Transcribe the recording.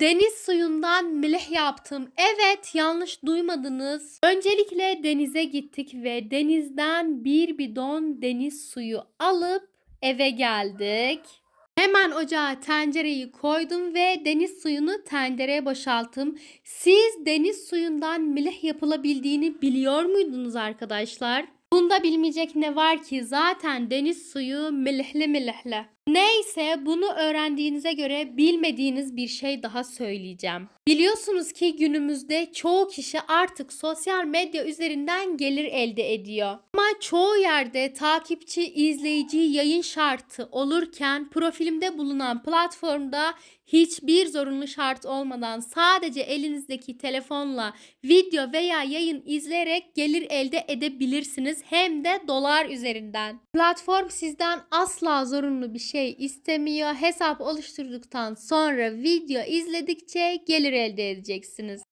Deniz suyundan milih yaptım. Evet yanlış duymadınız. Öncelikle denize gittik ve denizden bir bidon deniz suyu alıp eve geldik. Hemen ocağa tencereyi koydum ve deniz suyunu tencereye boşalttım. Siz deniz suyundan milih yapılabildiğini biliyor muydunuz arkadaşlar? Bunda bilmeyecek ne var ki zaten deniz suyu milihli milihli. Neyse bunu öğrendiğinize göre bilmediğiniz bir şey daha söyleyeceğim. Biliyorsunuz ki günümüzde çoğu kişi artık sosyal medya üzerinden gelir elde ediyor. Ama çoğu yerde takipçi, izleyici, yayın şartı olurken profilimde bulunan platformda hiçbir zorunlu şart olmadan sadece elinizdeki telefonla video veya yayın izleyerek gelir elde edebilirsiniz hem de dolar üzerinden. Platform sizden asla zorunlu bir şey istemiyor. Hesap oluşturduktan sonra video izledikçe gelir elde edeceksiniz.